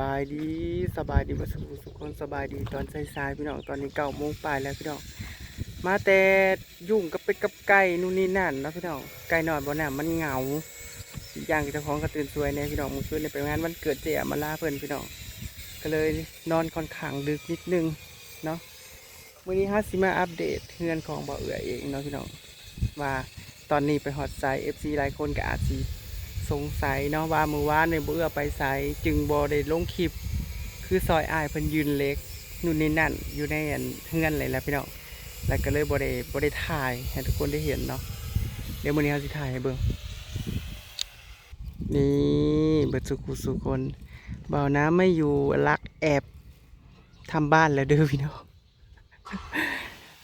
บายดีสบายดีมาสุขสุขคนสบายดีตอนสายๆพี่น้องตอนนี้เก้าโมงปลายแล้วพี่น้องมาแต่ยุ่งกับเป็ดกับไก่นู่นนี่นั่นนะพี่น้องไก่นอนบนน่ะมันเหงาอย่างเจ้าของก็ตื่นสวยเนี่ยพี่น้องมึงช่วยในไปงานวันเกิดเจ๊มาล่าเพิ่นพี่น้องก็เลยนอนค่อนข้างดึกนิดนึงเนาะวันนี้ฮาสิมาอัปเดตเฮือนของบ่อเอือเองเนาะพี่น้องว่าตอนนี้ไปฮอตไซเอฟซีหลายคนก็อาจ สงสัยเนาะว่ามือว่านในเบื่อไปใสจึงบอได้ลงคลิป คือซอยอายเพิ่นยืนเล็กนู่นนี่นั่นอยู่ในอันเงื่อนเลยแล้วพี่น้องแล้วก็เลยบอได้บอได้ถ่ายให้ทุกคนได้เห็นเนาะเดี๋ยวมื้อนี้เราสิถ่ายให้เบิ่งนี่เบิดสุขุสุคนเบาน้ำไม่อยู่ลักแอบทำบ้านแล้วเด้อพี่น้อง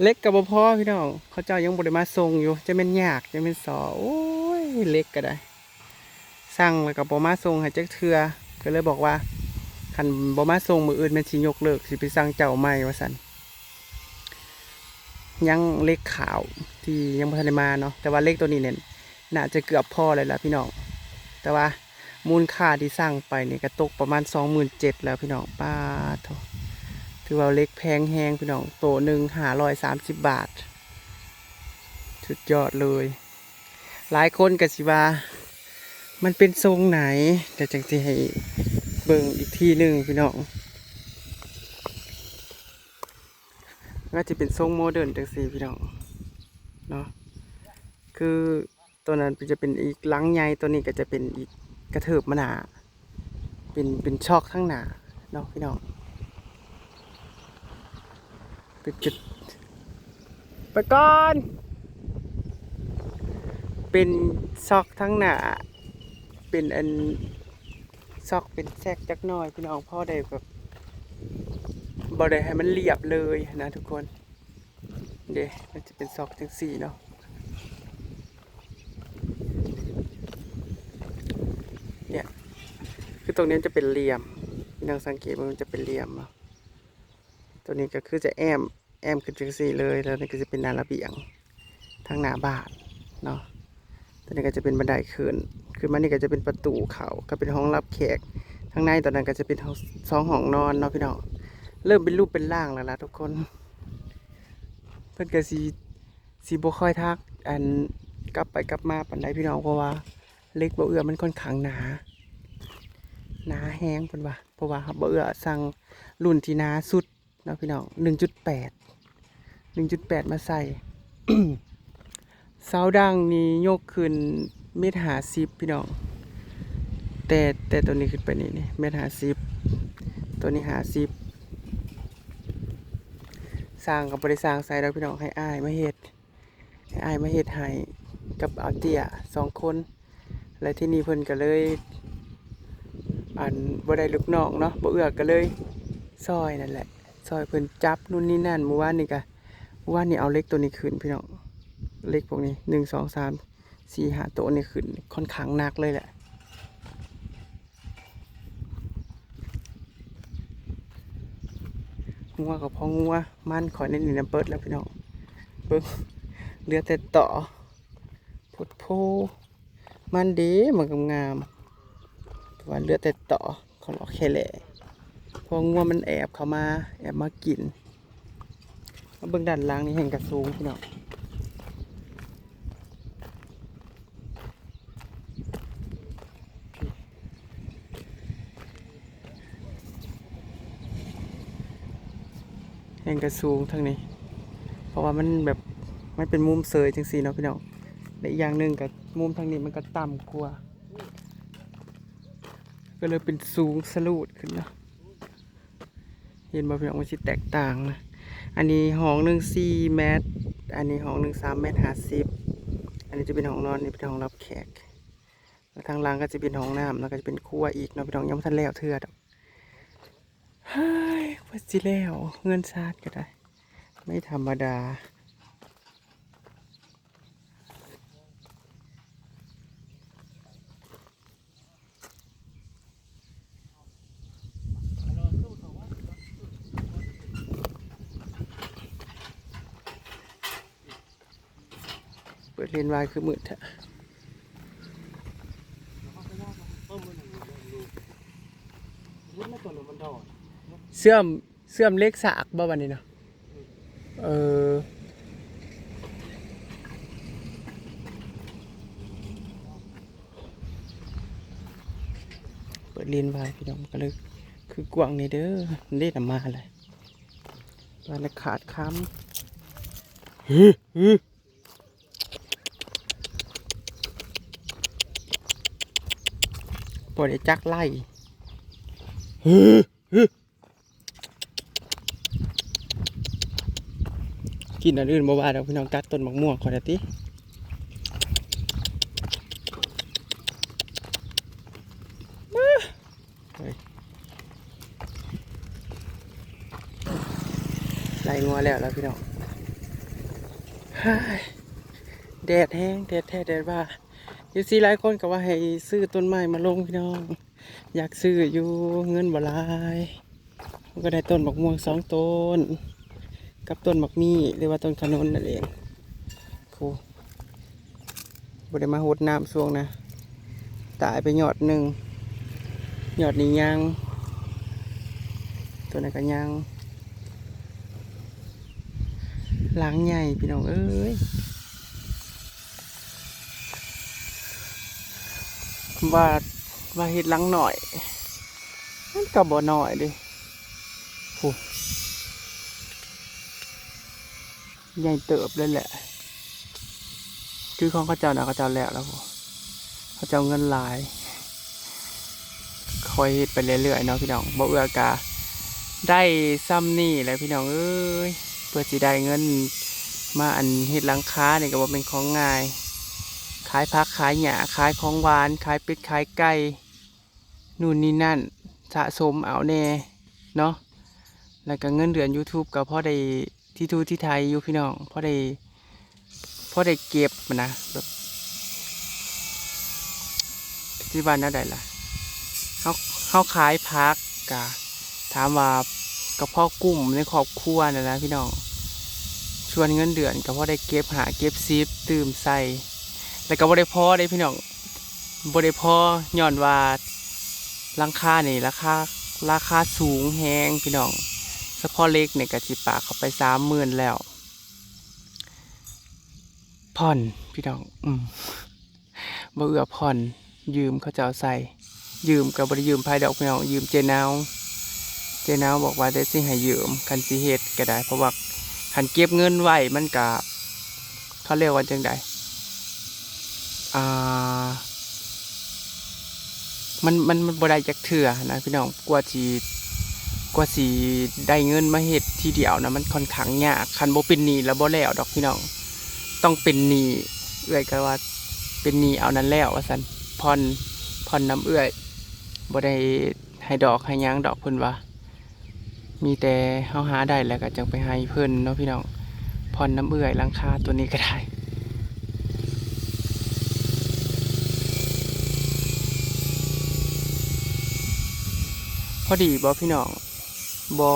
เล็กกับบ่พอพี่น้องเขาเจ้ายังบ่ได้มาส่งอยู่จะเป็นยากจะเป็นสอโอ้ยเล็กก็ได้ สั่งแล้วก็บอมาส่งให้จักเทือก็เลยบอกว่าคันบอมาส่งมืออื่นมันสิยกเลิกสิไปสั่งเจ้าใหม่ว่าสันยังเลขขาวที่ยังบ่ทันได้มาเนาะแต่ว่าเลขตัวนี้เนี่ยน่าจะเกือบพ่อเลยล่ะพี่น้องแต่ว่ามูลค่าที่สั่งไปนี่ก็ตกประมาณสองหมื่นเจ็ดแล้วพี่น้องป้าดโถถือว่าเล็กแพงแฮงพี่น้องโตหนึ่งหาร้อยสามสิบบาทสุดยอดเลย หลายคนก็สิวา มันเป็นทรงไหนเดี๋ยวจังสิให้เบิ่งอีกทีหนึ่งพี่น้องก็จะเป็นทรงโมเดิร์นจังสีพี่น้องเนาะคือตัวนั้นจะเป็นอีกลังใหญ่ตัวนี้ก็จะเป็นอีกกระเถิบมาหนาเป็นเป็นชอกข้งหนาเนาะพี่น้องเป็นจุดไปก่อน เป็นซอกทั้งหนา เป็นอันซอกเป็นแทรกจักหน่อยพี่น้องพ่อได้แบบบ่ได้ให้มันเรียบเลยนะทุกคน เดี๋ยวมันจะเป็นซอกจังสี่เนาะเนี่ยคือตรงนี้จะเป็นเหลี่ยมพี่น้องสังเกตว่ามันจะเป็นเหลี่ยมเนาะตัวนี้ก็คือจะแอมแอมขึ้นจังสี่เลยแล้วนี่ก็จะเป็นหนาระเบียงทางหน้าบ้านเนาะตัวนี้ก็จะเป็นบันไดขึ้น ขึ้นมานี่ก็จะเป็นประตูเขาก็เป็นห้องรับแขกข้างในตอนนั้นก็จะเป็นห้องสองห้องนอนเนาะพี่น้องเริ่มเป็นรูปเป็นร่างแล้วล่ะทุกคนเพิ่นก็สีสีบ่ค่อยทัก อันกลับไปกลับมาปันไดพี่น้องเพราะว่าเล็กบ่เอื้อมันค่อนข้างหนาหนาแห้งเพิ่นว่าเพราะว่าบ่เอื้อสั่งรุ่นที่หนาสุดเนาะพี่น้อง1.8 1.8มาใส่เสาดังนี่ยกขึ้น เมตรหาสิบพี่น้อง แต่แต่ตัวนี้ขึ้นไปนี่นี่เมตรหาสิบตัวนี้หาสิบสร้างกับบริสร้างใส่แล้วพี่น้องให้อายมาเฮ็ดให้อายมาเฮ็ดให้กับอาเตียสองคน และที่นี่เพิ่นก็เลย อันบ่ได้ลูกน้องเนาะบ่เอือก็เลยซอยนั่นแหละซอยเพิ่นจับนู่นนี่นั่นเมื่อวานนี่ก็เมื่อวานนี่เอาเล็กตัวนี้ขึ้นพี่น้องเลขพวกนี้หนึ่งสองสาม สี่หาโตนี่ขึ้นค่อนข้างหนักเลยแหละงัวกับพองัวมันขอยในนี่น้ำเปิดแล้วพี่น้องเบิ้งเรือแต่ต่อพดโพมันดีมันกงามแต่ว่าเรือแต่ต่อเขาหลอกแค่แหละพองัวมันแอบเข้ามา แอบมากินเบิ้งด้านล่างนี่แห่งกระสูงพี่น้อง งกระสูงทางนี้ เพราะว่ามันแบบมันเป็นมุมเสยจังสีเนาะพี่น้องและอีกอย่างหนึ่งกับมุมทางนี้มันก็ต่ำกว่า ก็เลยเป็นสูงสลูดขึ้นเนาะเห็นบ่พี่น้องมันสิแตกต่างนะอันนี้ห้องหนึ่งสี่เมตร อันนี้ห้องหนึ่งสามเมตรห้าสิบอันนี้จะเป็นห้องนอนนี่เป็นห้องรับแขกแล้วทางล่างก็จะเป็นห้องน้ำแล้วก็จะเป็นครัวอีกเนาะพี่น้องยังไม่ทันแล้วเทื่อดอก ฮ้ยว่าสิแล้ว เงินชาติก็ได้ ไม่ธรรมดา เปิดเรียนวายคือมืดแท้พุทธไม่ตัวหนูมันดอก เสื่อมเสื่อมเล็กสากบ่วันนี้เนาะเออเปิดเรียนไว้พี่น้องก็เลยคือกวางนี่เด้อมันเล่นมาเลยมันขาดคำฮึฮึปวดไอ้จักไล่ฮึฮึ กินอันอื่นบ่ว่าดอกพี่น้องตัดต้นมะม่วงขอได้ติมาเฮ้ยไล่งัวแล้วแล้วพี่น้องแดดแห้งแดดแท้แดดว่าอยู่ซีหลายคนก็ว่าให้ซื้อต้นไม้มาลงพี่น้อง อยากซื้ออยู่เงินบ่หลายก็ได้ต้นมะม่วงสองต้น กับต้นมักมี่หรือว่าต้นขนุนนั่นเองโอ้บได้มาหดน้ำช่วงนะ ตายไปหยอดหนึ่งหยอดนี้ยังตัวนั้นก็ยังหลังใหญ่พี่น้องเอ้ยว่าว่าเห็ดหลังหน่อยมันก็บ่หน่อยดิโอ้ ใหญ่เติบเลยแหละ คือของเขาเจ้านะเขาเจ้าแล้วแล้วบ่เขาเจ้าเงินหลายคอยเฮ็ดไปเรื่อยๆเนาะพี่น้องบ่เอื้อกาได้ซ้ำนี่แหละพี่น้องเอ้ยเพื่อสิได้เงินมาอันเฮ็ดหลังค้าเนี่ยก็บ่เป็นของง่ายขายผักขายหญ้าขายของหวานขายเป็ดขายไก่นู่นนี่นั่นสะสมเอาแน่เนาะแล้วก็เงินเดือน YouTube ก็พอได้ ที่ทูที่ไทยอยู่พี่น้องพอได้พอได้เก็บมานะแบบที่บ้านน่าได้ล่ะเขาเขาขายพักกะถามว่ากับพ่อกลุ่มในครอบครัวนะนะพี่น้องชวนเงินเดือนก็พอได้เก็บหาเก็บซีฟตื่มใส่แล้วก็บ่ได้พอได้พี่น้องบ่ได้พอย้อนว่าราคานี่ราคาราคาสูงแฮงพี่น้อง เฉพาะเล็กเนี่ยกะจิปากเขาไปสามหมื่นแล้ว ผ่อนพี่น้อง อืมบ่เอือผ่อน ยืมเขาจะเอาใส่ ยืมกับบริยืมภายดอกพี่น้องยืมเจนาวเจนาวบอกว่าได้สิให้ยืมคันสิเฮ็ดก็ได้ เพราะว่าคันเก็บเงินไว้มันกะเขาเรียกว่าจังไดอ่ามันมันมันบ่ได้จักเถื่อนะพี่น้องกว่าที่ กว่าสีได้เงินมาเฮ็ดทีเดียวนะมันค่อนข้างยากคันโบเป็นหนี้แล้วโบแล้วดอกพี่น้อง ต้องเป็นหนี้เอื้อยก็ว่าเป็นหนี้เอานั้นแล้วว่าซั่นผ่อนผ่อนน้ำเอื้อยบ่ได้ให้ดอกให้ยังดอกเพิ่นว่า มีแต่เฮาหาได้แล้วก็จังไปให้เพิ่นเนาะพี่น้องผ่อนน้ำเอื้อยลังคาตัวนี้ก็ได้พอดีบ่พี่น้อง บอ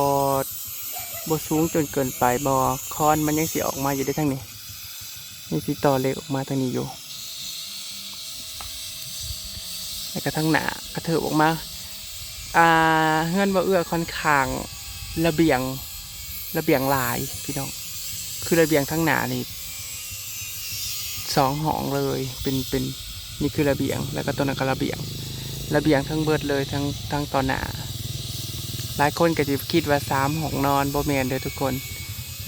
บสูงจนเกินไปบอคอนมันยังสีออกมาอยู่ได้ทั้งนี้ยังสีต่อเล็กออกมาทางนี้อยู่แล้วก็ทั้งหนากระเถิบออกมาอ่าเงื่อนบ่เอื้อค่อนข้างระเบียงระเบียงลายพี่น้อง คือระเบียงทั้งหนานี่สองห้องเลยเป็นเป็นนี่คือระเบียง แล้วก็ตัวนั้นก็ระเบียง ระเบียงทั้งเบิดเลยทั้งทั้งตอนหนา หลายคนก็จะคิดว่าสามห้องนอนบ่แมนเด้อทุกคน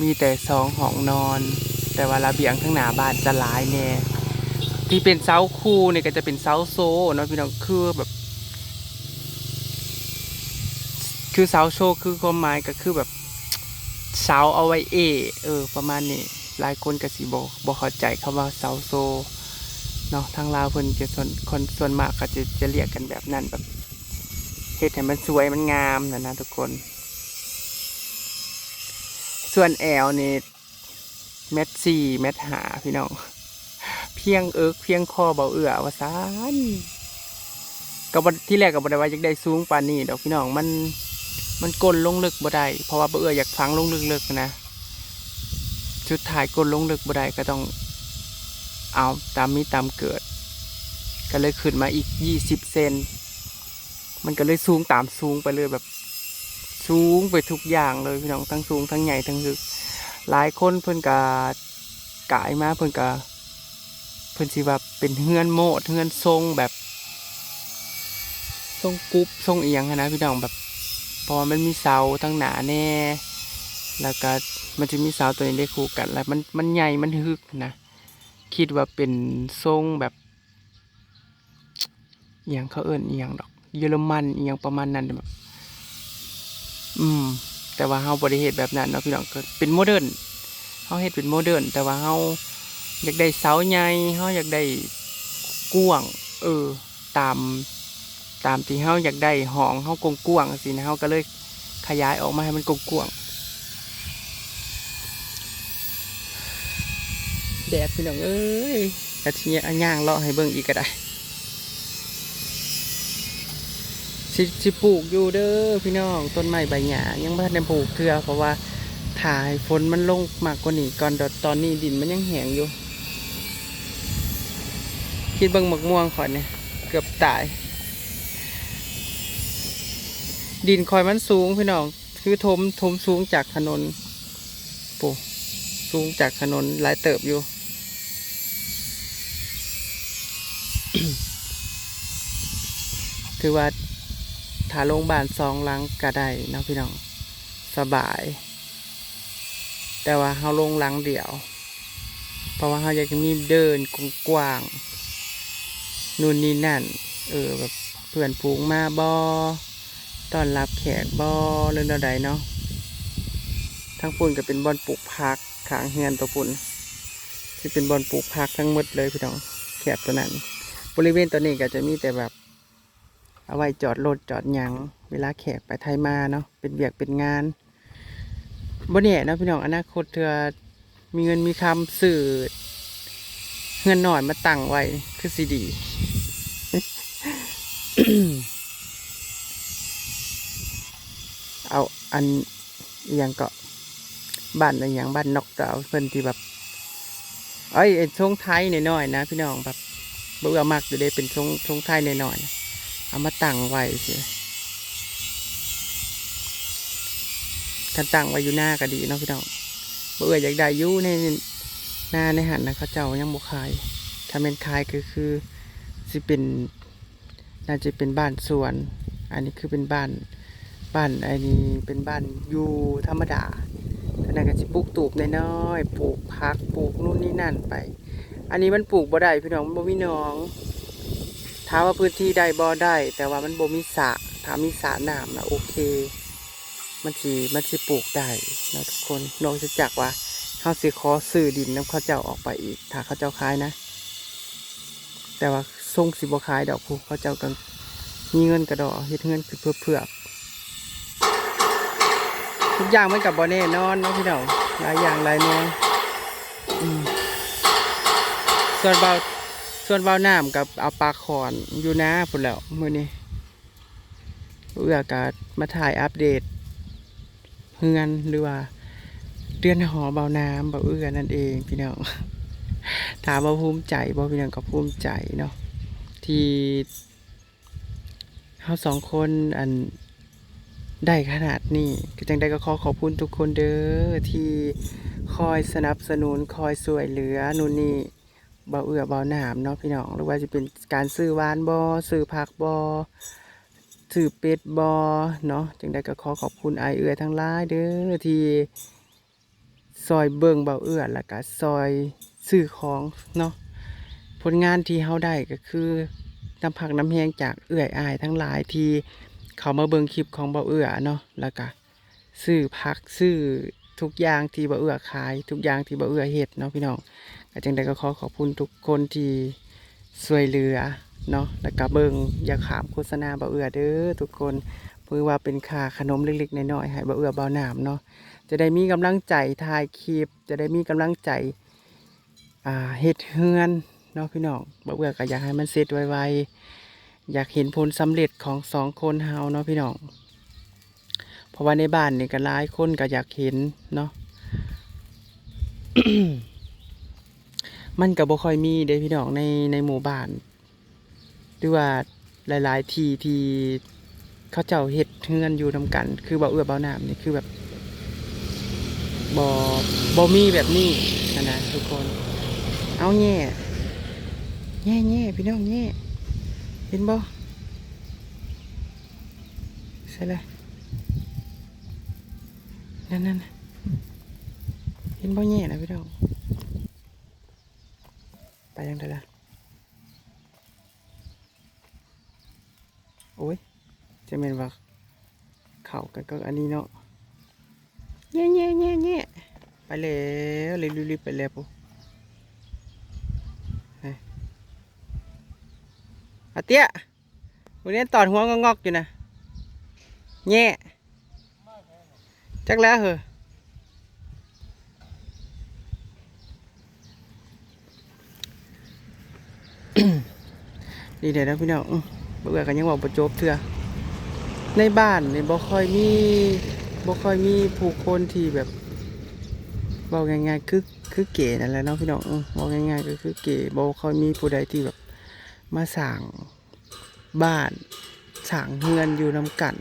มีแต่สองห้องนอน แต่ว่าระเบียงข้างหน้าบ้านจะหลายแน่ที่เป็นเสาคู่เนี่ยก็จะเป็นเสาโซ่เนาะพี่น้องคือแบบ คือเสาโชว์คือความหมายก็คือแบบเสาเอาไว้เอ เออ ประมาณนี้หลายคนก็สิบ่บ่เข้าใจคำว่าเสาโซเนาะทางลาวเพิ่นจะส่วนคนส่วนมากก็จะจะเรียกกันแบบนั้นแบบ เฮ็ดให้มันสวยมันงามนะนะทุกคน ส่วนแอลนี่เม็ดสี่เม็ดหาพี่น้อง เพียงเอิกเพียงคอเบาเอือว่าซานก็บ่ที่แรกก็บ่ไดว่าอยากได้สูงปานนี้ดอกพี่น้องมันมันก้นลงลึกบ่ได้เพราะว่าเบาเอืออยากฟังลงลึกๆนะชุดถ่ายก้นลงลึกบ่ได้ก็ต้องเอาตามมีตามเกิด ก็เลยขึ้นมาอีกยี่สิบเซน มันก็เลยสูงตามสูงไปเลยแบบ สูงไปทุกอย่างเลยพี่น้องทั้งสูงทั้งใหญ่ทั้งลึกหลายคนเพิ่นก็กายมาเพิ่นก็เพิ่นสิว่าเป็นเฮือนโมดเฮือนทรงแบบทรงกรุ๊ปทรงเอียงนะพี่น้องแบบพราะว่ามันมีเสาทั้งหนาแน่ แล้วก็มันจะมีเสาตัวนี้ได้คู่กัน แล้วมันมันใหญ่มันฮึกนะคิดว่าเป็นทรงแบบเอียงเขาเอิ้นเอียงดอก เยอรมันเอียงประมาณนั้นแบบอืม แต่ว่าเฮาบ่ได้เฮ็ดแบบนั้นเนาะพี่น้องก็เป็นโมเดิร์นเฮาเฮ็ดเป็นโมเดิร์นแต่ว่าเฮาอยากได้เสาใหญ่เฮาอยากได้กว้าง เออ ตาม ตามที่เฮาอยากได้ห้องเฮากว้างๆสินะเฮาก็เลยขยายออกมาให้มันกว้างแดดพี่น้องเอ้ยกะทิอันย่างเลาะให้เบิ่งอีกก็ได้ สิสิปลูกอยู่เด้อพี่น้องต้นไม้ใบหญ้ายังไม่ทันได้ปลูกเทื่อเพราะว่าถ่ายฝนมันลงมากกว่านี้ก่อนตอนนี้ดินมันยังแห้งอยู่ คิดเบิ่งหมกม่วงขอยเนี่ยเกือบตาย ดินคอยมันสูงพี่น้อง คือทมทมสูงจากถนนปูสูงจากถนนหลายเติบอยู่ถือว่าาโรงพยาบาลสองหลังก็ได้เนาะพี่น้องสบาย แต่ว่าเฮาลงหลังเดียว เพราะว่าเฮาอยากจะมีเดินกว้างนู่นนี่นั่น เออแบบเพื่อนผูงมาบอต้อนรับแขกบอเรื่องใดเนาะทั้งปุ่นก็เป็นบอนปลูกพักขางเฮือนตัวปุ่นที่เป็นบอนปลูกพักทั้งหมดเลยพี่น้องแคบตัวนั้น บริเวณตัวนี้ก็จะมีแต่แบบ เอาไว้จอดรถจอดหยังเวลาแขกไปไทยมาเนาะเป็นเบียกเป็นงานบ่เนี่ยนะพี่น้องอนาคตเธอมีเงินมีคำสื่อเงินหน่อยมาตั้งไว้คือสีดีเอาอันอหยังเก็บ้านอะไรอย่างบ้านนอกเก่าเพิ่นที่แบบเอ้ยไอ้ทรงไทยหน่อยๆนะพี่น้องแบบเบื่อมากอยู่ได้เป็นทรงทรงไทยหน่อยๆ เอามาตั้งไว้สิถ้าตั้งไว้อยู่หน้าก็ดีเนาะพี่น้องเบื่ออยากได้ยู่ในหน้าในหันนะเขาเจ้ายังบ่ขายถ้าเป็นขายก็คือสิเป็นน่าจะเป็นบ้านสวน อันนี้คือเป็นบ้านบ้านอ้นี่เป็นบ้านอยู่ธรรมดาอันนั้นก็สิปลูกตูบน้อยๆปลูกผักปลูกนู่นนี่นั่นไป อันนี้มันปลูกบ่ได้พี่น้องมันบ่มีหนอง ถามว่าพื้นที่ใดบ่ได้ แต่ว่ามันบ่มีสระถามมีสระน้ำนะโอเค มันสิมันสิปลูกได้นะทุกคนนอกจากว่าเขาสิขอซื้อดินน้ำเขาเจ้าออกไปอีก ถ้าเขาเจ้าขายนะ แต่ว่าทรงสิบ่ขายดอกผู้เขาเจ้ากันมีเงินกระดอกเฮ็ดเงินคือเพื่อเพื่อทุกอย่างมันกับบอแน่นอนนะพี่น้องหลายอย่างหลายแนวอืมส่วนเบา ส่วนเบาน้ำกับเอาปลาขอนอยู่นะพุ่นแล้วมื้อนี้เอื้อกามาถ่ายอัปเดตเฮือนหรือว่าเดือนหอเบาน้ำเบาเอื้อนั่นเองพี่น้องถามว่าภูมิใจบ่พี่น้องก็ภูมิใจเนาะที่เราสองคนอันได้ขนาดนี้ก็จังได้ก็ขอขอบคุณทุกคนเด้อที่คอยสนับสนุนคอยช่วยเหลือนู่นนี่ บาเอือเบาหนามเนาะพี่น้องหรือว่าจะเป็นการซื้อวานบอซื้อผักบอซื้อเป็ดบอเนาะจังได้ก็ขอขอบคุณไอเอือทั้งหลายเด้อที่ซอยเบิ่งเบาเอือแล้วก็ซอยซื้อของเนาะผลงานที่เฮาได้ก็คือน้ำผักน้ำแห้งจากเอือยอายทั้งหลายที่เขามาเบิ่งคลิปของเบาเอือเนาะแล้วก็ซื้อพักซื้อทุกอย่างที่เบาเอื้อขาย ทุกอย่างที่เบาเอื้อเฮ็ดเนาะพี่น้อง จังใดก็ขอขอบคุณทุกคนที่ช่วยเหลือเนาะแล้วก็เบิงอย่าขามโฆษณาเบาเอือเด้อทุกคนเพื่อว่าเป็นค่าขนมเล็กๆน้อยๆให้เบาเอือเบาหนามเนาะจะได้มีกำลังใจถ่ายคลิป จะได้มีกำลังใจอ่าเฮ็ดเฮือนเนาะพี่น้องเบาเอือก็อยากให้มันเสร็จไวๆอยากเห็นผลสำเร็จของสองคนเฮาเนาะพี่น้องเพราะว่าในบ้านนี่ก็หลายคนก็อยากเห็นเนาะ มันก็บ่ค่อยมีเด้พี่น้องในในหมู่บ้านหรือว่าหลายๆ ที่ที่เขาเจ้าเฮ็ดเฮือนอยู่นำกัน คือบ่เอื้อบ่น้ำนี่คือแบบบ่บ่มีแบบนี้นะนะทุกคน เอาแง่แง่แง่พี่น้องแง่เห็นบ่ใช่เลยนั่นนั่นเห็นบ่แง่นะพี่น้อง ไปยังไงล่ะโอ้ย จะเป็นว่าเข่ากันก็อันนี้เนาะแง่แง่แง่แง่ไปแล้วเลยรีบไปแล้วปุ๊อาเตี้ยวันนี้ตอดหัวงอกๆอยู่นะแง่จักแล้วเหรอ ดีเดี๋ยวนะพี่น้องเบื่อกันยังบอกประจบเถื่อในบ้านนี่บ่ค่อยมีบ่ค่อยมีผู้คนที่แบบบอกง่ายๆคือคือเก๋นั่นแหละเนาะพี่น้องบอกง่ายๆก็คือเก๋บ่ค่อยมีผู้ใดที่แบบมาสร้างบ้านสร้างเฮือนอยู่นำกัน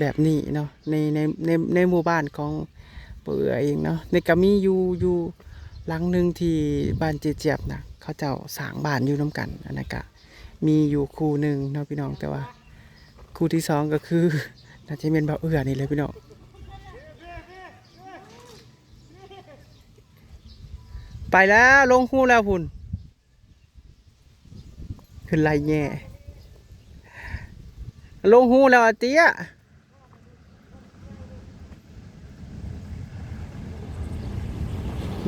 แบบนี้เนาะในในในในหมู่บ้านของเปื่อเองเนาะในก็มีอยู่อยู่หลังหนึ่งที่บ้านเจเจียบนะ เขาเจ้าสางบ้านอยู่น้ำกันอันนั้นก็มีอยู่คู่หนึ่งเนาะพี่น้องแต่ว่า คู่ที่สองก็คือน่าจะเป็นเบาเอื้อนี่เลยพี่น้องไปแล้วลงคู่แล้วพุ่นขึ้นไรแง่ลงหูแล้วอาเตี้ย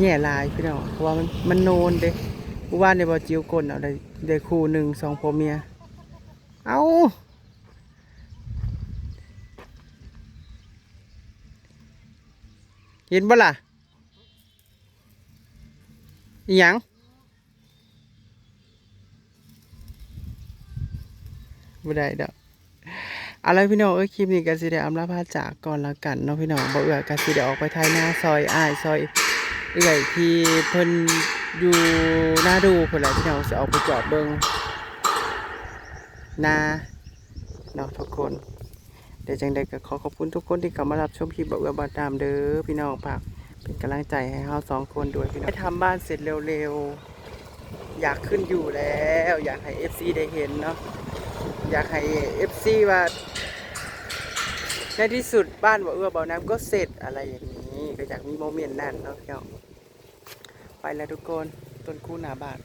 แง่ลายพี่น้องเพราะว่ามันมันโนนเด้ ผู้ว่าในบ่อจิ๋วกลเอาได้ได้คู่หนึ่งสองพ่อเมีย เอาเห็นบ่ล่ะอิหยังบ่ได้ดอกอะไรพี่น้องเอ้ยคลิปนี้ก็สิได้อำลาพาจากก่อนละกันเนาะพี่น้องบ่เอือก็สิได้ออกไปไทยหน้าซอยอ้ายซอยเอื้อยที่เพิ่น อยู่หน้าดูเพิ่นแหละพี่น้องสิออกไปจอดเบิงหน้าเนาะทุกคน เดี๋ยวจังใดก็ขอขอบคุณทุกคนที่เข้ามารับชมคลิปบ่เอื้อบาตามเด้อพี่น้องฝากเป็นกำลังใจให้เฮาสองคนด้วยพี่น้องให้ทำบ้านเสร็จเร็วๆ อยากขึ้นอยู่แล้ว อยากให้ FC ได้เห็นเนาะอยากให้ FC ว่าในที่สุดบ้านบ่เอื้อบ่อน้ำก็เสร็จอะไรอย่างนี้ ก็อยากมีโมเมนต์นั้นเนาะพี่น้อง ไปแล้วทุกคนต้นคู่หนาบาท